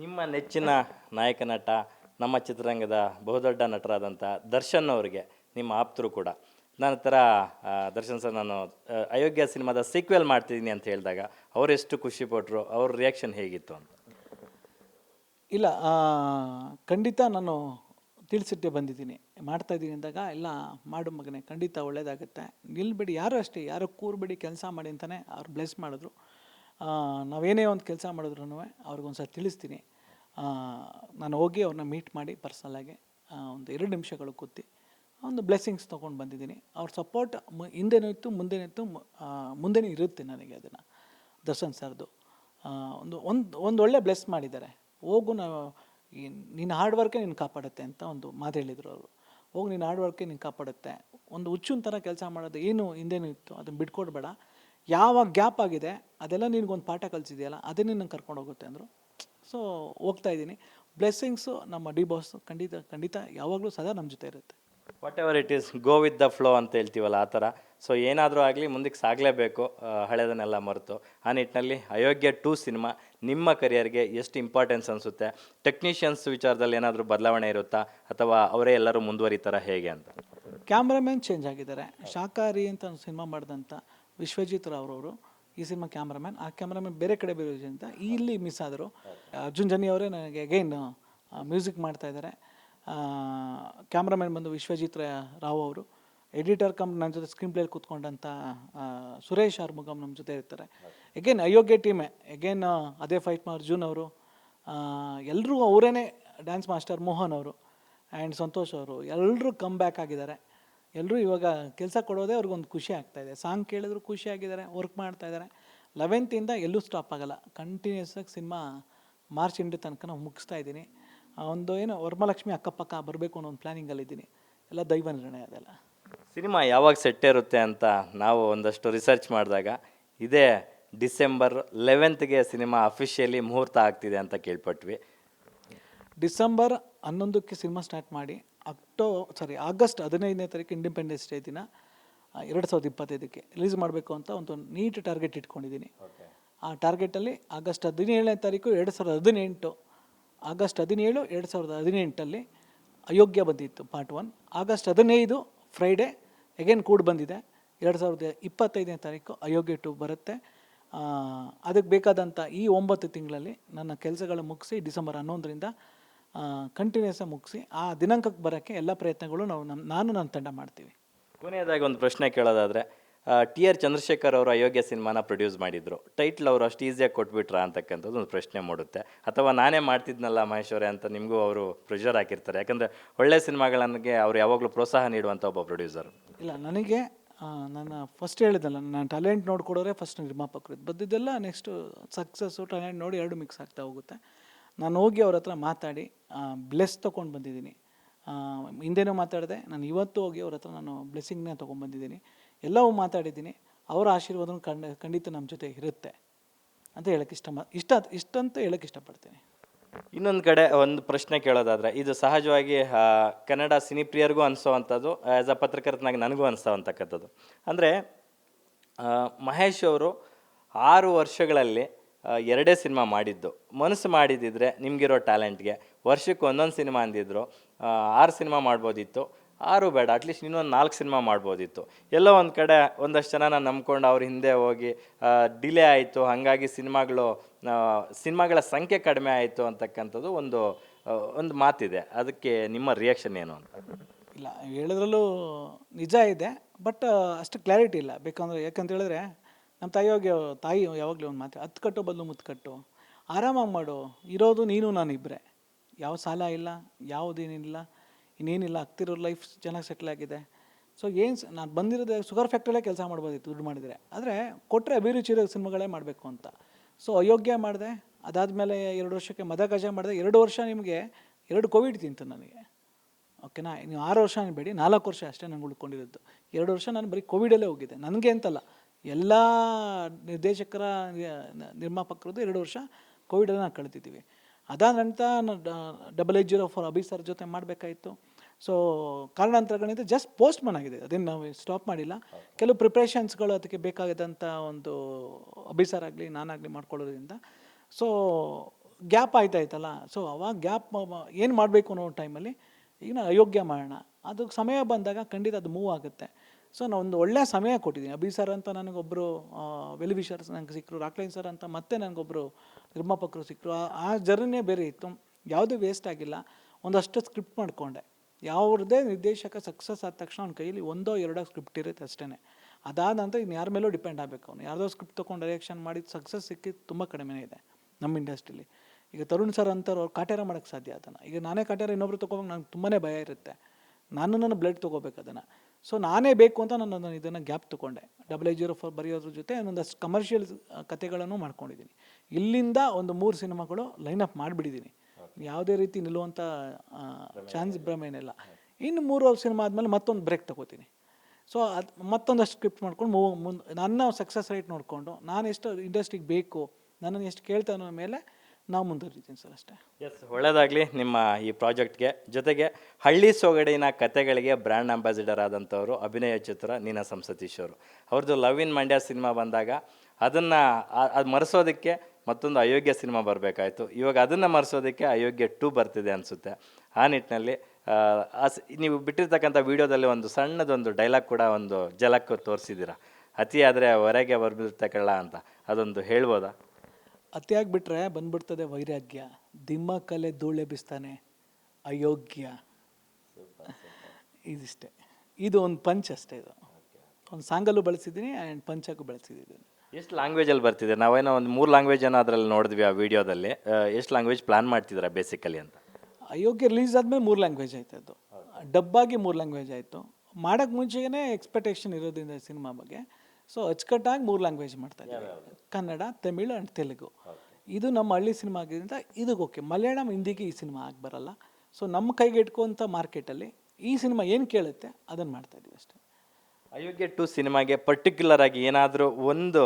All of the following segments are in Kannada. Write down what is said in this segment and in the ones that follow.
ನಿಮ್ಮ ನೆಚ್ಚಿನ ನಾಯಕ ನಟ, ನಮ್ಮ ಚಿತ್ರರಂಗದ ಬಹುದೊಡ್ಡ ನಟರಾದಂಥ ದರ್ಶನ್ ಅವರಿಗೆ ನಿಮ್ಮ ಆಪ್ತರು ಕೂಡ. ನನ್ನ ಹತ್ರ ದರ್ಶನ್ ಸರ್ ನಾನು ಅಯೋಗ್ಯ ಸಿನಿಮಾದ ಸೀಕ್ವೆಲ್ ಮಾಡ್ತಿದ್ದೀನಿ ಅಂತ ಹೇಳಿದಾಗ ಅವರೆಷ್ಟು ಖುಷಿ ಪಟ್ಟರು ಅವ್ರ ರಿಯಾಕ್ಷನ್ ಹೇಗಿತ್ತು ಅಂತ? ಇಲ್ಲ ಖಂಡಿತ ನಾನು ತಿಳಿಸಿಟ್ಟೆ ಬಂದಿದ್ದೀನಿ. ಮಾಡ್ತಾ ಇದ್ದೀನಿ ಅಂದಾಗ ಎಲ್ಲ ಮಾಡು ಮಗನೇ, ಖಂಡಿತ ಒಳ್ಳೇದಾಗುತ್ತೆ. ನಿಲ್ಬೇಡಿ, ಯಾರು ಅಷ್ಟೇ, ಯಾರು ಕೂರ್ಬೇಡಿ, ಕೆಲಸ ಮಾಡಿ ಅಂತಲೇ ಅವ್ರು ಬ್ಲೆಸ್ ಮಾಡಿದ್ರು. ನಾವೇನೇ ಒಂದು ಕೆಲಸ ಮಾಡಿದ್ರು ಅವ್ರಿಗೊಂದ್ಸಲ ತಿಳಿಸ್ತೀನಿ. ನಾನು ಹೋಗಿ ಅವ್ರನ್ನ ಮೀಟ್ ಮಾಡಿ ಪರ್ಸ್ನಲ್ಲಾಗಿ ಒಂದು ಎರಡು ನಿಮಿಷಗಳು ಕೂತಿ ಒಂದು ಬ್ಲೆಸ್ಸಿಂಗ್ಸ್ ತೊಗೊಂಡು ಬಂದಿದ್ದೀನಿ. ಅವ್ರ ಸಪೋರ್ಟ್ ಮು, ಹಿಂದೆನೂ ಇತ್ತು, ಮುಂದೆನೂ ಇತ್ತು ಮುಂದೆನೂ ಇರುತ್ತೆ ನನಗೆ ಅದನ್ನು. ದರ್ಶನ್ ಸರ್ದು. ಒಂದು ಒಂದು ಒಂದು ಒಳ್ಳೆ ಬ್ಲೆಸ್ ಮಾಡಿದ್ದಾರೆ. ಹೋಗು ನಾವು ನಿನ್ನ ಹಾರ್ಡ್ ವರ್ಕೇ ನಿನ್ನ ಕಾಪಾಡುತ್ತೆ ಅಂತ ಒಂದು ಮಾತು ಹೇಳಿದರು ಅವರು. ಹೋಗಿ ನಿನ್ನ ಹಾರ್ಡ್ ವರ್ಕೇ ನಿನ್ನ ಕಾಪಾಡುತ್ತೆ. ಒಂದು ಹುಚ್ಚಿನ ಥರ ಕೆಲಸ ಮಾಡೋದು ಏನು ಹಿಂದೇನೂ ಇತ್ತು ಅದನ್ನು ಬಿಟ್ಕೊಡ್ಬೇಡ. ಯಾವಾಗ ಗ್ಯಾಪ್ ಆಗಿದೆ ಅದೆಲ್ಲ ನಿನಗೊಂದು ಪಾಠ ಕಲಿಸಿದೆಯಲ್ಲ ಅದೇ ನಿನ್ನ ಕರ್ಕೊಂಡು ಹೋಗುತ್ತೆ ಅಂದರು. ಸೊ ಹೋಗ್ತಾ ಇದ್ದೀನಿ. ಬ್ಲೆಸ್ಸಿಂಗ್ಸು ನಮ್ಮ ಡಿ ಬಾಸ್ ಖಂಡಿತ ಖಂಡಿತ ಯಾವಾಗಲೂ ಸದಾ ನಮ್ಮ ಜೊತೆ ಇರುತ್ತೆ. Whatever it is go with the flow ಅಂತ ಹೇಳ್ತೀವಲ್ಲ ಆ ಥರ. ಸೊ ಏನಾದರೂ ಆಗಲಿ ಮುಂದಕ್ಕೆ ಸಾಗಲೇಬೇಕು ಹಳೆದನ್ನೆಲ್ಲ ಮರೆತು. ಆ ನಿಟ್ಟಿನಲ್ಲಿ ಅಯೋಗ್ಯ ಟೂ ಸಿನಿಮಾ ನಿಮ್ಮ ಕರಿಯರ್ಗೆ ಎಷ್ಟು ಇಂಪಾರ್ಟೆನ್ಸ್ ಅನಿಸುತ್ತೆ? ಟೆಕ್ನಿಷಿಯನ್ಸ್ ವಿಚಾರದಲ್ಲಿ ಏನಾದರೂ ಬದಲಾವಣೆ ಇರುತ್ತಾ? ಅಥವಾ ಅವರೇ ಎಲ್ಲರೂ ಮುಂದುವರಿತಾರ ಹೇಗೆ ಅಂತ? ಕ್ಯಾಮ್ರಾಮ್ಯಾನ್ ಚೇಂಜ್ ಆಗಿದ್ದಾರೆ. ಶಾಕಾರಿ ಅಂತ ಒಂದು ಸಿನಿಮಾ ಮಾಡಿದಂಥ ವಿಶ್ವಜಿತ್ ರಾವ್ ಅವರು ಈ ಸಿನಿಮಾ ಕ್ಯಾಮ್ರಾಮ್ಯಾನ್ ಆ ಕ್ಯಾಮ್ರಾಮ್ಯಾನ್ ಬೇರೆ ಕಡೆ ಅಂತ ಇಲ್ಲಿ ಮಿಸ್ ಆದರು. ಅರ್ಜುನ್ ಜನಿ ಅವರೇ ನನಗೆ ಅಗೈನ್ ಮ್ಯೂಸಿಕ್ ಮಾಡ್ತಾ ಇದ್ದಾರೆ. ಕ್ಯಾಮ್ರಾಮ್ಯಾನ್ ಬಂದು ವಿಶ್ವಜಿತ್ ರಾವ್ ಅವರು. ಎಡಿಟರ್ ಕಮ್ ನನ್ನ ಜೊತೆ ಸ್ಕ್ರೀನ್ ಪ್ಲೇಲಿ ಕೂತ್ಕೊಂಡಂಥ ಸುರೇಶ್ ಆರ್ಮುಗಮ್ ನಮ್ಮ ಜೊತೆ ಇರ್ತಾರೆ. ಎಗೇನ್ ಅಯೋಗ್ಯ ಟೀಮೇ ಎಗೇನ್ ಅದೇ ಫೈಟ್ ಮಾ ಅರ್ಜುನ್ ಅವರು. ಎಲ್ಲರೂ ಅವರೇನೆ ಡ್ಯಾನ್ಸ್ ಮಾಸ್ಟರ್ ಮೋಹನ್ ಅವರು. ಆ್ಯಂಡ್ ಸಂತೋಷ್ ಅವರು. ಎಲ್ಲರೂ ಕಮ್ ಬ್ಯಾಕ್ ಆಗಿದ್ದಾರೆ. ಎಲ್ಲರೂ ಇವಾಗ ಕೆಲಸ ಕೊಡೋದೇ ಅವ್ರಿಗೊಂದು ಖುಷಿ ಆಗ್ತಾ ಇದೆ. ಸಾಂಗ್ ಕೇಳಿದ್ರು ಖುಷಿ ಆಗಿದ್ದಾರೆ ವರ್ಕ್ ಮಾಡ್ತಾ ಇದ್ದಾರೆ. ಲೆವೆಂತಿಂದ ಎಲ್ಲೂ ಸ್ಟಾಪ್ ಆಗೋಲ್ಲ. ಕಂಟಿನ್ಯೂಸ್ ಆಗಿ ಸಿನಿಮಾ ಮಾರ್ಚ್ ಎಂಡ್ ತನಕ ನಾವು ಮುಗಿಸ್ತಾ ಇದ್ದೀನಿ. ಒಂದು ಏನು ವರಮಲಕ್ಷ್ಮಿ ಅಕ್ಕಪಕ್ಕ ಬರಬೇಕು ಅನ್ನೋ ಒಂದು ಪ್ಲ್ಯಾನಿಂಗಲ್ಲಿದ್ದೀನಿ ಎಲ್ಲ ದೈವ ನಿರ್ಣಯ ಅದೆಲ್ಲ ಸಿನಿಮಾ ಯಾವಾಗ ಸೆಟ್ ಇರುತ್ತೆ ಅಂತ ನಾವು ಒಂದಷ್ಟು ರಿಸರ್ಚ್ ಮಾಡಿದಾಗ ಇದೇ ಡಿಸೆಂಬರ್ ಲೆವೆಂತ್ಗೆ ಸಿನಿಮಾ ಅಫಿಷಿಯಲಿ ಮುಹೂರ್ತ ಆಗ್ತಿದೆ ಅಂತ ಕೇಳ್ಪಟ್ವಿ. ಡಿಸೆಂಬರ್ ಹನ್ನೊಂದಕ್ಕೆ ಸಿನಿಮಾ ಸ್ಟಾರ್ಟ್ ಮಾಡಿ ಅಕ್ಟೋ ಸಾರಿ ಆಗಸ್ಟ್ ಹದಿನೈದನೇ ತಾರೀಕು ಇಂಡಿಪೆಂಡೆನ್ಸ್ ಡೇ ದಿನ ಎರಡು ಸಾವಿರದ ಇಪ್ಪತ್ತೈದಕ್ಕೆ ರಿಲೀಸ್ ಮಾಡಬೇಕು ಅಂತ ಒಂದು ನೀಟ್ ಟಾರ್ಗೆಟ್ ಇಟ್ಕೊಂಡಿದ್ದೀನಿ. ಆ ಟಾರ್ಗೆಟಲ್ಲಿ ಆಗಸ್ಟ್ ಹದಿನೇಳನೇ ತಾರೀಕು ಎರಡು ಸಾವಿರದ ಹದಿನೆಂಟು ಆಗಸ್ಟ್ ಹದಿನೇಳು ಎರಡು ಸಾವಿರದ ಹದಿನೆಂಟಲ್ಲಿ ಅಯೋಗ್ಯ ಬಂದಿತ್ತು ಪಾರ್ಟ್ ಒನ್ ಆಗಸ್ಟ್ ಹದಿನೈದು ಫ್ರೈಡೇ ಎಗೇನ್ ಕೂಡ ಬಂದಿದೆ. ಎರಡು ಸಾವಿರದ ಇಪ್ಪತ್ತೈದನೇ ತಾರೀಕು ಅಯೋಗ್ಯ ಟು ಬರುತ್ತೆ. ಅದಕ್ಕೆ ಬೇಕಾದಂಥ ಈ ಒಂಬತ್ತು ತಿಂಗಳಲ್ಲಿ ನನ್ನ ಕೆಲಸಗಳು ಮುಗಿಸಿ ಡಿಸೆಂಬರ್ ಹನ್ನೊಂದರಿಂದ ಕಂಟಿನ್ಯೂಸ್ ಮುಗಿಸಿ ಆ ದಿನಾಂಕಕ್ಕೆ ಬರೋಕ್ಕೆ ಎಲ್ಲ ಪ್ರಯತ್ನಗಳು ನಾವು ನಮ್ಮ ನಾನು ನನ್ನ ತಂಡ ಮಾಡ್ತೀವಿ. ಕೊನೆಯದಾಗಿ ಒಂದು ಪ್ರಶ್ನೆ ಕೇಳೋದಾದರೆ ಟಿ ಆರ್ ಚಂದ್ರಶೇಖರ್ ಅವರು ಅಯೋಗ್ಯ ಸಿನಿಮಾನ ಪ್ರೊಡ್ಯೂಸ್ ಮಾಡಿದರು. ಟೈಟ್ಲ್ ಅವರು ಅಷ್ಟು ಈಸಿಯಾಗಿ ಕೊಟ್ಬಿಟ್ರಾ ಅಂತಕ್ಕಂಥದ್ದು ಒಂದು ಪ್ರಶ್ನೆ ಮೂಡುತ್ತೆ. ಅಥವಾ ನಾನೇ ಮಾಡ್ತಿದ್ನಲ್ಲ ಮಹೇಶ್ವರೇ ಅಂತ ನಿಮಗೂ ಅವರು ಪ್ರೆಷರ್ ಹಾಕಿರ್ತಾರೆ. ಯಾಕಂದರೆ ಒಳ್ಳೆ ಸಿನಿಮಾಗಳಿಗೆ ಅವರು ಯಾವಾಗಲೂ ಪ್ರೋತ್ಸಾಹ ನೀಡುವಂಥ ಒಬ್ಬ ಪ್ರೊಡ್ಯೂಸರ್ ಇಲ್ಲ ನನಗೆ ನಾನು ನನ್ನ ಫಸ್ಟ್ ಹೇಳಿದಲ್ಲ ನಾನು ಟ್ಯಾಲೆಂಟ್ ನೋಡ್ಕೊಡೋರೆ ಫಸ್ಟ್ ನಿರ್ಮಾಪಕರು. ಬದ್ದಿದ್ದೆಲ್ಲ ನೆಕ್ಸ್ಟು ಸಕ್ಸಸ್ಸು ಟ್ಯಾಲೆಂಟ್ ನೋಡಿ ಎರಡು ಮಿಕ್ಸ್ ಆಗ್ತಾ ಹೋಗುತ್ತೆ. ನಾನು ಹೋಗಿ ಅವ್ರ ಹತ್ರ ಮಾತಾಡಿ ಬ್ಲೆಸ್ ತೊಗೊಂಡು ಬಂದಿದ್ದೀನಿ. ಹಿಂದೆನೂ ಮಾತಾಡಿದೆ, ನಾನು ಇವತ್ತು ಹೋಗಿ ಅವ್ರ ಹತ್ರ ನಾನು ಬ್ಲೆಸ್ಸಿಂಗ್ನ ತೊಗೊಂಡ್ಬಂದಿದ್ದೀನಿ ಎಲ್ಲವೂ ಮಾತಾಡಿದ್ದೀನಿ. ಅವರ ಆಶೀರ್ವಾದನೂ ಖಂಡ, ಖಂಡಿತ ನಮ್ಮ ಜೊತೆ ಇರುತ್ತೆ ಅಂತ ಹೇಳಕ್ಕೆ ಇಷ್ಟ ಇಷ್ಟ ಅಂತ ಹೇಳಕ್ಕೆ ಇಷ್ಟಪಡ್ತೀನಿ. ಇನ್ನೊಂದು ಕಡೆ ಒಂದು ಪ್ರಶ್ನೆ ಕೇಳೋದಾದರೆ, ಇದು ಸಹಜವಾಗಿ ಕನ್ನಡ ಸಿನಿಪ್ರಿಯರಿಗೂ ಅನಿಸೋವಂಥದ್ದು ಆ್ಯಸ್ ಅ ಪತ್ರಕರ್ತನಾಗಿ ನನಗೂ ಅನಿಸೋವಂತಕ್ಕಂಥದ್ದು. ಅಂದರೆ ಮಹೇಶ್ ಅವರು ಆರು ವರ್ಷಗಳಲ್ಲಿ ಎರಡೇ ಸಿನಿಮಾ ಮಾಡಿದ್ದು. ಮನಸ್ಸು ಮಾಡಿದ್ದಿದ್ರೆ ನಿಮಗಿರೋ ಟ್ಯಾಲೆಂಟ್ಗೆ. ವರ್ಷಕ್ಕೆ ಒಂದೊಂದು ಸಿನಿಮಾ ಅಂದಿದ್ರು. ಆರು ಸಿನಿಮಾ ಮಾಡ್ಬೋದಿತ್ತು. ಆರು ಬೇಡ ಅಟ್ಲೀಸ್ಟ್ ಇನ್ನೊಂದು ನಾಲ್ಕು ಸಿನಿಮಾ ಮಾಡ್ಬೋದಿತ್ತು. ಎಲ್ಲೋ ಒಂದು ಕಡೆ ಒಂದಷ್ಟು ಜನನ ನಾನು ನಂಬ್ಕೊಂಡು ಅವ್ರ ಹಿಂದೆ ಹೋಗಿ ಡಿಲೇ ಆಯಿತು, ಹಾಗಾಗಿ ಸಿನಿಮಾಗಳು ಸಿನಿಮಾಗಳ ಸಂಖ್ಯೆ ಕಡಿಮೆ ಆಯಿತು ಅಂತಕ್ಕಂಥದ್ದು ಒಂದು ಒಂದು ಮಾತಿದೆ. ಅದಕ್ಕೆ ನಿಮ್ಮ ರಿಯಾಕ್ಷನ್ ಏನು ಅಂತ? ಇಲ್ಲ, ಹೇಳಿದ್ರಲ್ಲೂ ನಿಜ ಇದೆ ಬಟ್ ಅಷ್ಟು ಕ್ಲಾರಿಟಿ ಇಲ್ಲ. ಬೇಕಂದ್ರೆ, ಯಾಕಂತ ಹೇಳಿದ್ರೆ ನಮ್ಮ ತಾಯಿಯೋಗಿ ತಾಯಿ ಯಾವಾಗಲೂ ಒಂದು ಮಾತು ಹತ್ತು ಕಟ್ಟು ಬದಲು ಮುತ್ತು ಕಟ್ಟು, ಆರಾಮಾಗಿ ಮಾಡು, ಇರೋದು ನೀನು, ನಾನು ಇಬ್ಬರೇ ಯಾವ ಸಾಲ ಇಲ್ಲ ಯಾವುದೇನಿಲ್ಲ ಇನ್ನೇನಿಲ್ಲ, ಆಗ್ತಿರೋ ಲೈಫ್ ಚೆನ್ನಾಗಿ ಸೆಟ್ಲ್ ಆಗಿದೆ. ಸೊ ಏನು ನಾನು ಬಂದಿರೋದೇ ಶುಗರ್ ಫ್ಯಾಕ್ಟ್ರಿಲೇ ಕೆಲಸ ಮಾಡ್ಬೋದಿತ್ತು ದುಡ್ಡು ಮಾಡಿದರೆ. ಆದರೆ ಕೊಟ್ಟರೆ ಅಭಿರುಚಿ ಇರೋ ಸಿನಿಮಾಗಳೇ ಮಾಡಬೇಕು ಅಂತ. ಸೊ ಅಯೋಗ್ಯ ಮಾಡಿದೆ, ಅದಾದಮೇಲೆ ಎರಡು ವರ್ಷಕ್ಕೆ ಮದ ಗಜ ಮಾಡಿದೆ, ಎರಡು ವರ್ಷ ನಿಮಗೆ ಎರಡು ಕೋವಿಡ್ ತಿಂತು ನನಗೆ. ಓಕೆನಾ ನೀವು ಆರು ವರ್ಷ ಬೇಡಿ ನಾಲ್ಕು ವರ್ಷ ಅಷ್ಟೇ ನಂಗೆ ಉಳ್ಕೊಂಡಿರೋದು. ಎರಡು ವರ್ಷ ನಾನು ಬರೀ ಕೋವಿಡಲ್ಲೇ ಹೋಗಿದ್ದೆ ನನಗೆ ಅಂತಲ್ಲ. ಎಲ್ಲ ನಿರ್ದೇಶಕರ ನಿರ್ಮಾಪಕರದ್ದು ಎರಡು ವರ್ಷ ಕೋವಿಡನ್ನು ನಾವು ಕಳೆದಿದ್ದೀವಿ. ಅದಾದ ನಂತರ double eight zero four Abhisar ಜೊತೆ ಮಾಡಬೇಕಾಯಿತು. ಸೊ ಕಾರಣಾಂತರಗಳಿಂದ ಜಸ್ಟ್ ಪೋಸ್ಟ್ಮನ್ ಆಗಿದೆ. ಅದನ್ನು ನಾವು ಸ್ಟಾಪ್ ಮಾಡಿಲ್ಲ. ಕೆಲವು ಪ್ರಿಪ್ರೇಷನ್ಸ್ಗಳು ಅದಕ್ಕೆ ಬೇಕಾಗಿದ್ದಂಥ ಒಂದು ಅಭಿ ಸರ್ ಆಗಲಿ, ನಾನಾಗಲಿ ಮಾಡ್ಕೊಳ್ಳೋದ್ರಿಂದ. ಸೊ ಗ್ಯಾಪ್ ಆಯ್ತಾಯ್ತಲ್ಲ. ಸೊ ಅವಾಗ ಗ್ಯಾಪ್ ಏನು ಮಾಡಬೇಕು ಅನ್ನೋ ಟೈಮಲ್ಲಿ ಈಗ ಅಯೋಗ್ಯ ಮಾಡೋಣ. ಅದು ಸಮಯ ಬಂದಾಗ ಖಂಡಿತ ಅದು ಮೂವ್ ಆಗುತ್ತೆ. ಸೊ ನಾನು ಒಂದು ಒಳ್ಳೆಯ ಸಮಯ ಕೊಟ್ಟಿದ್ದೀನಿ. ಅಭಿ ಸರ್ ಅಂತ ನನಗೊಬ್ಬರು ವೆಲಿವಿಷರ್ಸ್ ನಂಗೆ ಸಿಕ್ಕರು ರಾಕ್ಲೈನ್ ಸರ್ ಅಂತ ಮತ್ತೆ ನನಗೊಬ್ಬರು ನಿರ್ಮಾಪಕರು ಸಿಕ್ಕರು ಆ ಜರ್ನಿಯೇ ಬೇರೆ ಇತ್ತು. ಯಾವುದೂ ವೇಸ್ಟ್ ಆಗಿಲ್ಲ. ಒಂದಷ್ಟು ಸ್ಕ್ರಿಪ್ಟ್ ಮಾಡಿಕೊಂಡೆ. ಯಾವುದೇ ನಿರ್ದೇಶಕ ಸಕ್ಸಸ್ ಆದ ತಕ್ಷಣ ಅವ್ನ ಕೈಯಲ್ಲಿ ಒಂದೋ ಎರಡೋ ಸ್ಕ್ರಿಪ್ಟ್ ಇರುತ್ತೆ ಅಷ್ಟೇ ಅದಾದ ನಂತರ ಇನ್ನು ಯಾರ ಮೇಲೂ ಡಿಪೆಂಡ್ ಆಗಬೇಕು ಅವನು. ಯಾರದೋ ಸ್ಕ್ರಿಪ್ಟ್ ತೊಗೊಂಡು ಡೈರೆಕ್ಷನ್ ಮಾಡಿದ ಸಕ್ಸಸ್ ಸಿಕ್ಕಿದ್ದು ತುಂಬ ಕಡಿಮೆನೇ ಇದೆ ನಮ್ಮ ಇಂಡಸ್ಟ್ರೀಲಿ ಈಗ ತರುಣ್ ಸರ್ ಅಂತಾರೆ ಅವ್ರು ಕಾಟ್ಯಾರ ಮಾಡೋಕ್ಕೆ ಸಾಧ್ಯ ಅದನ್ನು ಈಗ ನಾನೇ ಕಾಟ್ಯಾರ ಇನ್ನೊಬ್ರು ತೊಗೋಬೇಕು ನಂಗೆ ತುಂಬಾ ಭಯ ಇರುತ್ತೆ. ನಾನು ನನ್ನ ಬ್ಲಡ್ ತೊಗೋಬೇಕು ಅದನ್ನು. ಸೊ ನಾನೇ ಬೇಕು ಅಂತ ನಾನು ನನ್ನ ಇದನ್ನು ಗ್ಯಾಪ್ ತೊಗೊಂಡೆ. ಡಬಲ್ ಐ ಜೀರೋ ಫೋರ್ ಬರೆಯೋದ್ರ ಜೊತೆ ಒಂದಷ್ಟು ಕಮರ್ಷಿಯಲ್ ಕಥೆಗಳನ್ನು ಮಾಡ್ಕೊಂಡಿದ್ದೀನಿ ಇಲ್ಲಿಂದ ಒಂದು ಮೂರು ಸಿನಿಮಾಗಳು ಲೈನ್ ಅಪ್ ಮಾಡಿಬಿಟ್ಟಿದ್ದೀನಿ ಯಾವುದೇ ರೀತಿ ನಿಲ್ಲುವಂಥ ಚಾನ್ಸ್ ಭ್ರಮೇನಿಲ್ಲ ಇನ್ನು ಮೂರು ಸಿನಿಮಾ ಆದಮೇಲೆ ಮತ್ತೊಂದು ಬ್ರೇಕ್ ತಗೋತೀನಿ. ಸೊ ಅದು ಮತ್ತೊಂದಷ್ಟು ಸ್ಕ್ರಿಪ್ಟ್ ಮಾಡ್ಕೊಂಡು ಮುಂದೆ ನನ್ನ ಸಕ್ಸಸ್ ರೇಟ್ ನೋಡಿಕೊಂಡು ನಾನು ಎಷ್ಟು ಇಂಡಸ್ಟ್ರಿಗೆ ಬೇಕು ನನ್ನನ್ನು ಎಷ್ಟು ಕೇಳ್ತಾನೋ ಅನ್ನೋ ಮೇಲೆ ನಾವು ಮುಂದುವರಿತೀನಿ ಸರ್ ಅಷ್ಟೇ. ಎಸ್ ಒಳ್ಳೆಯದಾಗಲಿ ನಿಮ್ಮ ಈ ಪ್ರಾಜೆಕ್ಟ್ಗೆ. ಜೊತೆಗೆ ಹಳ್ಳಿ ಸೊಗಡಿನ ಕತೆಗಳಿಗೆ ಬ್ರ್ಯಾಂಡ್ ಅಂಬಾಸಿಡರ್ ಆದಂಥವರು ಅಭಿನಯ ಚಿತ್ರ ನೀನಾ ಸಂಸತೀಶ್ ಅವರು. ಅವ್ರದ್ದು ಲವ್ ಇನ್ ಮಂಡ್ಯ ಸಿನಿಮಾ ಬಂದಾಗ ಅದನ್ನು ಅದು ಮರೆಸೋದಕ್ಕೆ ಮತ್ತೊಂದು ಅಯೋಗ್ಯ ಸಿನಿಮಾ ಬರಬೇಕಾಯ್ತು. ಇವಾಗ ಅದನ್ನು ಮರೆಸೋದಕ್ಕೆ ಅಯೋಗ್ಯ ಟೂ ಬರ್ತಿದೆ ಅನಿಸುತ್ತೆ. ಆ ನಿಟ್ಟಿನಲ್ಲಿ ನೀವು ಬಿಟ್ಟಿರ್ತಕ್ಕಂಥ ವಿಡಿಯೋದಲ್ಲಿ ಒಂದು ಸಣ್ಣದೊಂದು ಡೈಲಾಗ್ ಕೂಡ ಒಂದು ಜಲಕ್ಕೆ ತೋರಿಸಿದ್ದೀರಾ? ಅತಿ ಆದರೆ ಹೊರಗೆ ಬರ್ಬಿರ್ತಕ್ಕಲ್ಲ ಅಂತ. ಅದೊಂದು ಹೇಳ್ಬೋದಾ? ಅತಿಯಾಗಿ ಬಿಟ್ರೆ ಬಂದ್ಬಿಡ್ತದೆ ವೈರಾಗ್ಯ. ದಿಮ್ಮ ಧೂಳೆ ಬಿಸ್ತಾನೆ. ಅಯೋಗ್ಯ. ಇದಿಷ್ಟೇ. ಇದು ಒಂದು ಪಂಚ್ ಅಷ್ಟೇ ಇದು. ಒಂದು ಸಾಂಗಲ್ಲೂ ಬಳಸಿದ್ದೀನಿ ಆ್ಯಂಡ್ ಪಂಚಕ್ಕೂ ಬಳಸಿದ್ದೀನಿ ಎಷ್ಟು ಲ್ಯಾಂಗ್ವೇಜಲ್ಲಿ ಬರ್ತಿದೆ? ನಾವೇನೋ ಒಂದು ಮೂರು ಲ್ಯಾಂಗ್ವೇಜ್ ಏನೋ ಅದರಲ್ಲಿ ನೋಡಿದ್ವಿ ಆ ವಿಡಿಯೋದಲ್ಲಿ. ಎಷ್ಟು ಲ್ಯಾಂಗ್ವೇಜ್ ಪ್ಲಾನ್ ಮಾಡ್ತಿದ್ದೀರಾ ಬೇಸಿಕಲಿ ಅಂತ? ಅಯೋಗ್ಯ ರಿಲೀಸ್ ಆದಮೇಲೆ ಮೂರು ಲ್ಯಾಂಗ್ವೇಜ್ ಆಯ್ತು ಅದು. ಡಬ್ಬಾಗಿ ಮೂರು ಲ್ಯಾಂಗ್ವೇಜ್ ಆಯಿತು. ಮಾಡೋಕ್ಕೆ ಮುಂಚೆಗೇ ಎಕ್ಸ್ಪೆಕ್ಟೇಷನ್ ಇರೋದ್ರಿಂದ ಸಿನಿಮಾ ಬಗ್ಗೆ. ಸೊ ಅಚ್ಚುಕಟ್ಟಾಗಿ ಮೂರು ಲ್ಯಾಂಗ್ವೇಜ್ ಮಾಡ್ತಾ ಇದ್ದೀವಿ ಕನ್ನಡ ತಮಿಳು ಆ್ಯಂಡ್ ತೆಲುಗು. ಇದು ನಮ್ಮ ಹಳ್ಳಿ ಸಿನಿಮಾ ಆಗಿದ್ದರಿಂದ ಇದಕ್ಕೆ ಓಕೆ ಮಲಯಾಳಂ ಹಿಂದಿಗೆ ಈ ಸಿನಿಮಾ ಆಗಿ ಬರಲ್ಲ. ಸೊ ನಮ್ಮ ಕೈಗೆ ಇಟ್ಕೊಂಥ ಮಾರ್ಕೆಟಲ್ಲಿ ಈ ಸಿನಿಮಾ ಏನು ಕೇಳುತ್ತೆ ಅದನ್ನು ಮಾಡ್ತಾ ಇದ್ದೀವಿ ಅಷ್ಟೇ. ಅಯೋಗ್ಯ ಟು ಸಿನಿಮಾಗೆ ಪರ್ಟಿಕ್ಯುಲರ್ ಆಗಿ ಏನಾದರೂ ಒಂದು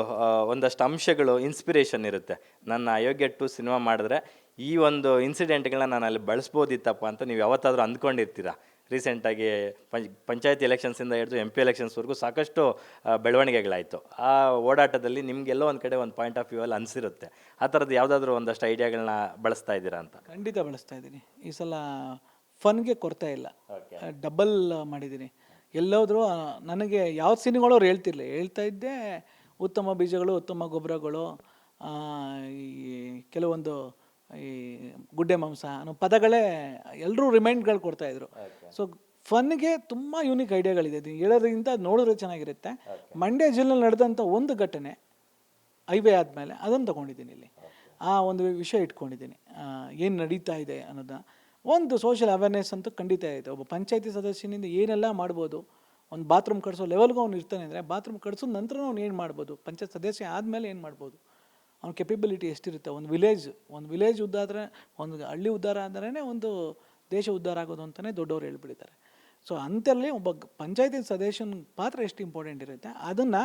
ಒಂದಷ್ಟು ಅಂಶಗಳು ಇನ್ಸ್ಪಿರೇಷನ್ ಇರುತ್ತೆ. ನನ್ನ ಅಯೋಗ್ಯ ಟು ಸಿನಿಮಾ ಮಾಡಿದ್ರೆ ಈ ಒಂದು ಇನ್ಸಿಡೆಂಟ್ಗಳನ್ನ ನಾನು ಅಲ್ಲಿ ಬಳಸ್ಬೋದಿತ್ತಪ್ಪ ಅಂತ ನೀವು ಯಾವತ್ತಾದರೂ ಅಂದ್ಕೊಂಡಿರ್ತೀರಾ? ರೀಸೆಂಟಾಗಿ ಪಂಚ್ ಪಂಚಾಯತ್ ಎಲೆಕ್ಷನ್ಸಿಂದ ಹಿಡಿದು ಎಂ ಪಿ ಎಲೆಕ್ಷನ್ಸ್ವರೆಗೂ ಸಾಕಷ್ಟು ಬೆಳವಣಿಗೆಗಳಾಯಿತು. ಆ ಓಡಾಟದಲ್ಲಿ ನಿಮಗೆಲ್ಲೋ ಒಂದು ಕಡೆ ಒಂದು ಪಾಯಿಂಟ್ ಆಫ್ ವ್ಯೂ ಅಲ್ಲಿ ಅನಿಸಿರುತ್ತೆ. ಆ ಥರದ್ದು ಯಾವುದಾದ್ರೂ ಒಂದಷ್ಟು ಐಡಿಯಾಗಳನ್ನ ಬಳಸ್ತಾ ಇದ್ದೀರಾ ಅಂತ? ಖಂಡಿತ ಬಳಸ್ತಾ ಇದ್ದೀನಿ. ಈ ಸಲ ಫನ್ಗೆ ಕೊರತೆ ಇಲ್ಲ. ಡಬಲ್ ಮಾಡಿದ್ದೀನಿ. ಎಲ್ಲೋದ್ರೂ ನನಗೆ ಯಾವ ಸಿನಿಮಾಗಳು ಅವ್ರು ಹೇಳ್ತಿರ್ಲಿ. ಹೇಳ್ತಾ ಇದ್ದೆ ಉತ್ತಮ ಬೀಜಗಳು ಉತ್ತಮ ಗೊಬ್ಬರಗಳು ಈ ಕೆಲವೊಂದು ಈ ಗುಡ್ಡೆ ಮಾಂಸ ಅನ್ನೋ ಪದಗಳೇ ಎಲ್ಲರೂ ರಿಮೈಂಡ್ಗಳು ಕೊಡ್ತಾ ಇದ್ರು. ಸೊ ಫನ್ಗೆ ತುಂಬ ಯೂನಿಕ್ ಐಡಿಯಾಗಳಿದೆ. ಇದು ಹೇಳೋದ್ರಿಂದ ಅದು ನೋಡಿದ್ರೆ ಚೆನ್ನಾಗಿರುತ್ತೆ. ಮಂಡ್ಯ ಜಿಲ್ಲೆಯಲ್ಲಿ ನಡೆದಂಥ ಒಂದು ಘಟನೆ ಹೈವೇ ಆದಮೇಲೆ ಅದನ್ನು ತೊಗೊಂಡಿದ್ದೀನಿ ಇಲ್ಲಿ. ಆ ಒಂದು ವಿಷಯ ಇಟ್ಕೊಂಡಿದ್ದೀನಿ. ಏನು ನಡೀತಾ ಇದೆ ಅನ್ನೋದನ್ನ ಒಂದು ಸೋಷಿಯಲ್ ಅವೇರ್ನೆಸ್ ಅಂತೂ ಖಂಡಿತ ಇದೆ. ಒಬ್ಬ ಪಂಚಾಯತಿ ಸದಸ್ಯನಿಂದ ಏನೆಲ್ಲ ಮಾಡ್ಬೋದು ಒಂದು ಬಾತ್ರೂಮ್ ಕಟ್ಸೋ ಲೆವೆಲ್ಗೂ ಅವ್ನು ಇರ್ತಾನೆ ಅಂದರೆ ಬಾತ್ರೂಮ್ ಕಟ್ಸೋದು ನಂತರ ಅವ್ನು ಏನು ಮಾಡ್ಬೋದು? ಪಂಚಾಯತ್ ಸದಸ್ಯ ಆದಮೇಲೆ ಏನು ಮಾಡ್ಬೋದು? ಅವ್ನ ಕೆಪಬಿಲಿಟಿ ಎಷ್ಟಿರುತ್ತೆ? ಒಂದು ವಿಲೇಜ್ ಒಂದು ವಿಲೇಜ್ ಉದ್ದಾದರೆ ಒಂದು ಹಳ್ಳಿ ಉದ್ಧಾರ ಅಂದ್ರೇ ಒಂದು ದೇಶ ಉದ್ಧಾರ ಆಗೋದು ಅಂತಲೇ ದೊಡ್ಡವ್ರು ಹೇಳ್ಬಿಟ್ಟಿದ್ದಾರೆ. ಸೊ ಅಂಥಲ್ಲಿ ಒಬ್ಬ ಪಂಚಾಯತಿ ಸದಸ್ಯನ ಪಾತ್ರ ಎಷ್ಟು ಇಂಪಾರ್ಟೆಂಟ್ ಇರುತ್ತೆ? ಅದನ್ನು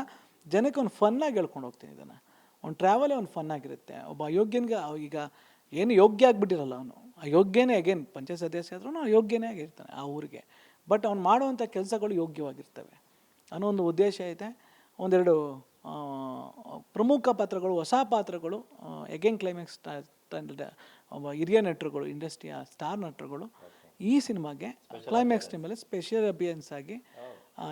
ಜನಕ್ಕೆ ಒಂದು ಫನ್ನಾಗಿ ಹೇಳ್ಕೊಂಡು ಹೋಗ್ತೀನಿ ಇದನ್ನು. ಅವ್ನು ಟ್ರಾವೆಲೇ ಒಂದು ಫನ್ನಾಗಿರುತ್ತೆ ಒಬ್ಬ ಅಯೋಗ್ಯನಿಗೆ ಈಗ ಏನು ಯೋಗ್ಯ ಆಗಿಬಿಟ್ಟಿರಲ್ಲ ಅವನು. ಅಯೋಗ್ಯನೇ ಅಗೇನ್ ಪಂಚಾಯತ್ ಸದಸ್ಯ ಆದ್ರೂ ಅಯೋಗ್ಯನೇ ಆಗಿರ್ತಾನೆ ಆ ಊರಿಗೆ. ಬಟ್ ಅವ್ನು ಮಾಡುವಂಥ ಕೆಲಸಗಳು ಯೋಗ್ಯವಾಗಿರ್ತವೆ. ಅನ್ನೋ ಒಂದು ಉದ್ದೇಶ ಐತೆ. ಒಂದೆರಡು ಪ್ರಮುಖ ಪಾತ್ರಗಳು ಹೊಸ ಪಾತ್ರಗಳು ಎಗೇನ್ ಕ್ಲೈಮ್ಯಾಕ್ಸ್ ಹಿರಿಯ ನಟರುಗಳು ಇಂಡಸ್ಟ್ರಿಯ ಸ್ಟಾರ್ ನಟರುಗಳು ಈ ಸಿನಿಮಾಗೆ ಕ್ಲೈಮ್ಯಾಕ್ಸ್ ಟೈಮಲ್ಲಿ ಸ್ಪೆಷಲ್ ಅಪಿಯನ್ಸ್ ಆಗಿ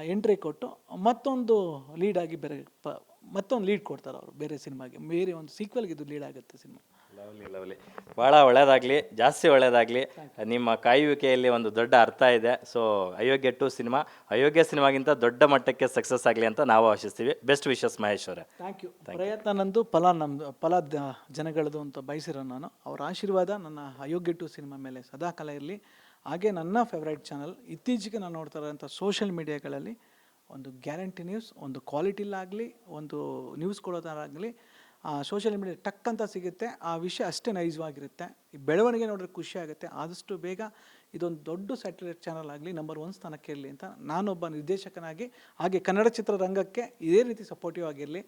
ಎಂಟ್ರಿ ಕೊಟ್ಟು ಮತ್ತೊಂದು ಲೀಡ್ ಆಗಿ ಬೇರೆ ಪ ಮತ್ತೊಂದು ಲೀಡ್ ಕೊಡ್ತಾರೆ ಅವರು ಬೇರೆ ಸಿನಿಮಾಗೆ. ಬೇರೆ ಒಂದು ಸೀಕ್ವೆಲ್ಗೆ ಇದು ಲೀಡ್ ಆಗುತ್ತೆ ಸಿನಿಮಾ. ಲವ್ಲಿ ಲವ್ಲಿ ಭಾಳ ಒಳ್ಳೇದಾಗಲಿ ಜಾಸ್ತಿ ಒಳ್ಳೆಯದಾಗಲಿ ನಿಮ್ಮ ಕಾಯುವಿಕೆಯಲ್ಲಿ ಒಂದು ದೊಡ್ಡ ಅರ್ಥ ಇದೆ. So Ayogya two cinema Ayogya ಸಿನಿಮಾಗಿಂತ ದೊಡ್ಡ ಮಟ್ಟಕ್ಕೆ ಸಕ್ಸಸ್ ಆಗಲಿ ಅಂತ ನಾವು ಆಶಿಸ್ತೀವಿ. ಬೆಸ್ಟ್ ವಿಶಸ್ ಮಹೇಶ್ ಅವರೇ. ಥ್ಯಾಂಕ್ ಯು ಪ್ರಯತ್ನ ನಂದು ಫಲ ನಮ್ಮದು ಫಲ ಜನಗಳದು ಅಂತ ಬಯಸಿರೋ ನಾನು. ಅವರ ಆಶೀರ್ವಾದ ನನ್ನ ಅಯೋಗ್ಯ ಟು ಸಿನಿಮಾ ಮೇಲೆ ಸದಾಕಾಲ ಇರಲಿ. ಹಾಗೆ ನನ್ನ ಫೇವ್ರೇಟ್ ಚಾನಲ್ ಇತ್ತೀಚೆಗೆ ನಾನು ನೋಡ್ತಾ ಇರೋಂಥ ಸೋಷಿಯಲ್ ಮೀಡಿಯಾಗಳಲ್ಲಿ ಒಂದು ಗ್ಯಾರಂಟಿ ನ್ಯೂಸ್ ಒಂದು ಕ್ವಾಲಿಟಿಲಾಗಲಿ ಒಂದು ನ್ಯೂಸ್ ಕೊಡೋದಾಗಲಿ ಸೋಷಿಯಲ್ ಮೀಡಿಯಾ ಟಕ್ ಅಂತ ಸಿಗುತ್ತೆ. ಆ ವಿಷಯ ಅಷ್ಟೇ ನೈಜವಾಗಿರುತ್ತೆ ಈ ಬೆಳವಣಿಗೆ ನೋಡಿದ್ರೆ ಖುಷಿ ಆಗುತ್ತೆ. ಆದಷ್ಟು ಬೇಗ ಇದೊಂದು ದೊಡ್ಡ ಸ್ಯಾಟಲೈಟ್ ಚಾನಲ್ ಆಗಲಿ ನಂಬರ್ ಒನ್ ಸ್ಥಾನಕ್ಕೆ ಇರಲಿ ಅಂತ ನಾನೊಬ್ಬ ನಿರ್ದೇಶಕನಾಗಿ, ಹಾಗೆ ಕನ್ನಡ ಚಿತ್ರರಂಗಕ್ಕೆ ಇದೇ ರೀತಿ ಸಪೋರ್ಟಿವ್ ಆಗಿರಲಿ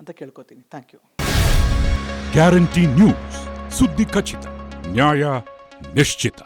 ಅಂತ ಕೇಳ್ಕೊತೀನಿ. ಥ್ಯಾಂಕ್ ಯು ಗ್ಯಾರಂಟಿ ನ್ಯೂಸ್ ಸುದ್ದಿ ಖಚಿತ, ನ್ಯಾಯ ನಿಶ್ಚಿತ.